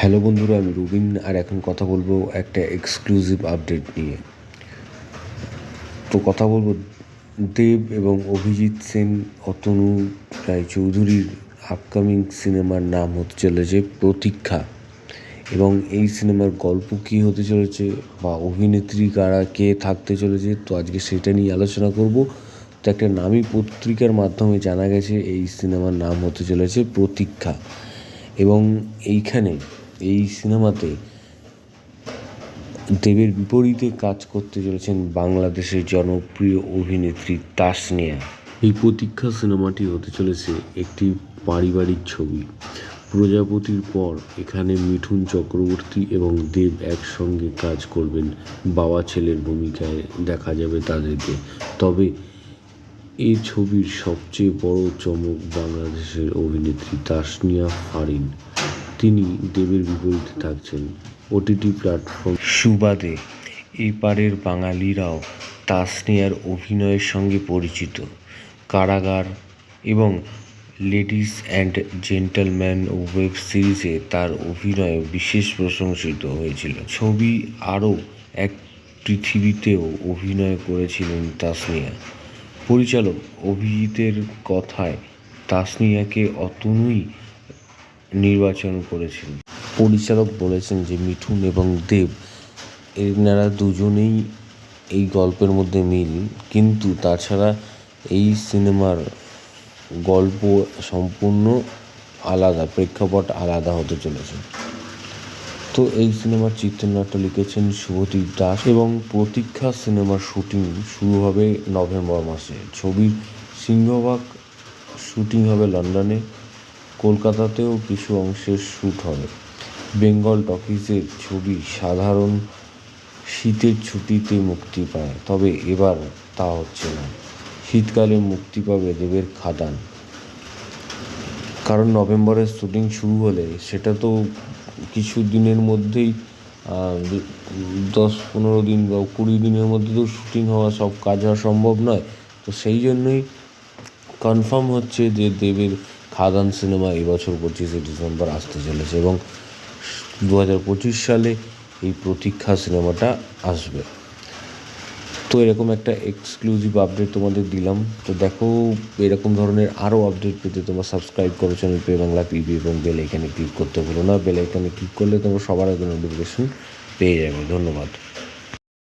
Hello বন্ধুরা, আমি Rubin আর এখন কথা বলব একটা এক্সক্লুসিভ আপডেট নিয়ে। তো কথা বলব দেব এবং অভিজিৎ সেন, অতনু রায় চৌধুরীর আপকামিং সিনেমার নাম হতে চলেছে প্রতীক্ষা। এবং এই সিনেমার গল্প কী হতে চলেছে বা অভিনেত্রী কারা, কে থাকতে চলেছে, তো আজকে সেটা নিয়ে আলোচনা করব। তো একটা নামী পত্রিকার মাধ্যমে জানা গেছে এই সিনেমার নাম হতে চলেছে প্রতীক্ষা। এবং এইখানে এই সিনেমাতে দেবের বিপরীতে কাজ করতে চলেছেন বাংলাদেশের জনপ্রিয় অভিনেত্রী তাসনিয়া। এই প্রতীক্ষা সিনেমাটি হতে চলেছে একটি পারিবারিক ছবি। প্রজাপতির পর এখানে মিঠুন চক্রবর্তী এবং দেব একসঙ্গে কাজ করবেন। বাবা ছেলের ভূমিকায় দেখা যাবে তাদেরকে। তবে এই ছবির সবচেয়ে বড় চমক বাংলাদেশের অভিনেত্রী তাসনিয়া ফারিন। তিনি দেবের বিপরীতে থাকছেন। ওটিটি প্ল্যাটফর্ম সুবাদে এই পারের বাঙালিরাও তাসনিয়ার অভিনয়ের সঙ্গে পরিচিত। কারাগার এবং লেডিস অ্যান্ড জেন্টলম্যান ওয়েব সিরিজে তার অভিনয় বিশেষ প্রশংসিত হয়েছিল। ছবি আরও এক পৃথিবীতেও অভিনয় করেছিলেন তাসনিয়া। পরিচালক অভিজিতের কথায়, তাসনিয়াকে অতনুই নির্বাচন করেছেন। পরিচালক বলেছেন যে, মিঠুন এবং দেব, এনারা দুজনেই এই গল্পের মধ্যে মিল। কিন্তু তাছাড়া এই সিনেমার গল্প সম্পূর্ণ আলাদা, প্রেক্ষাপট আলাদা হতে চলেছে। তো এই সিনেমার চিত্রনাট্য লিখেছেন শুভদীপ দাস এবং প্রতীক্ষা সিনেমার শুটিং শুরু হবে নভেম্বর মাসে। ছবির সিংহভাগ শুটিং হবে লন্ডনে। কলকাতাতেও কিছু অংশের শ্যুট হবে বেঙ্গল টকিজের ছবি সাধারণ শীতের ছুটিতে মুক্তি পায়, তবে এবার তা হচ্ছে না। শীতকালে মুক্তি পাবে দেবের খাদান। কারণ নভেম্বরের শুটিং শুরু হলে সেটা তো কিছু দিনের মধ্যেই দশ পনেরো দিন বা কুড়ি দিনের মধ্যে তো শুটিং হওয়া সব কাজ হওয়া সম্ভব নয়। তো সেই জন্যই কনফার্ম হচ্ছে যে দেবের খাদান সিনেমা এবছর পঁচিশে ডিসেম্বর আসতে চলেছে এবং দু হাজার পঁচিশ সালে এই প্রতীক্ষা সিনেমাটা আসবে। তো এরকম একটা এক্সক্লুসিভ আপডেট তোমাদের দিলাম। তো দেখো, এরকম ধরনের আরও আপডেট পেতে তোমরা সাবস্ক্রাইব করো চ্যানেল পে বাংলা পিবি এবং বেল এখানে ক্লিক করতে ভুলো না। বেল এখানে ক্লিক করলে তোমরা সবার আগে নোটিফিকেশন পেয়ে যাবে। ধন্যবাদ।